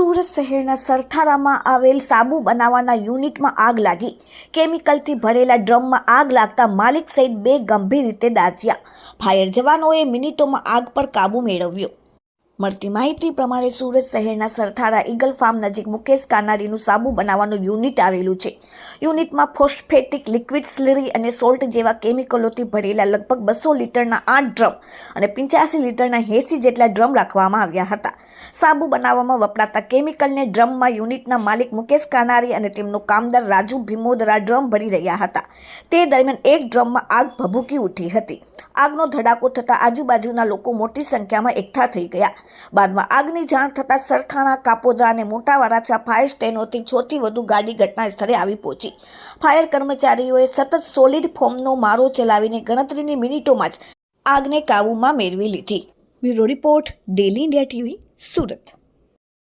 સુરત શહેરના સરથારામાં આવેલ સાબુ બનાવવાના યુનિટમાં આગ લાગી. કેમિકલથી ભરેલા ડ્રમમાં આગ લાગતા માલિક સહિત બે ગંભીર રીતે દાઝ્યા. ફાયર જવાનોએ મિનિટોમાં આગ પર કાબૂ મેળવ્યો. મળતી માહિતી પ્રમાણે સુરત શહેરના સરથારા ઈગલ ફાર્મ નજીક મુકેશ કાનારીનું સાબુ બનાવવાનું યુનિટ આવેલું છે. યુનિટમાં ફોસ્ફેટિક લિક્વિડ સ્લરી અને સોલ્ટ જેવા કેમિકલોથી ભરેલા લગભગ બસો લીટરના આઠ ડ્રમ અને પંચ્યાસી લીટરના એંસી જેટલા ડ્રમ રાખવામાં આવ્યા હતા. સાબુ બનાવવામાં વપરાતા કેમિકલને ડ્રમમાં યુનિટના માલિક મુકેશ કાનારી અને તેમનો કામદાર રાજુ ભીમોદરા ડ્રમ ભરી રહ્યા હતા. તે દરમિયાન એક ડ્રમમાં આગ ભભૂકી ઉઠી હતી. આગનો ધડાકો થતાં આજુબાજુના લોકો મોટી સંખ્યામાં એકઠા થઈ ગયા. બાદમાં આગની જાણ થતાં સરખાણા કાપોદરા અને મોટા ફાયર સ્ટેશનોથી છોથી વધુ ગાડી ઘટના સ્થળે આવી પહોંચી. ફાયર કર્મચારીઓએ સતત સોલિડ ફોર્મનો મારો ચલાવીને ગણતરીની મિનિટોમાં જ આગને કાબૂમાં મેળવી લીધી. Bureau report, daily India TV, Surat.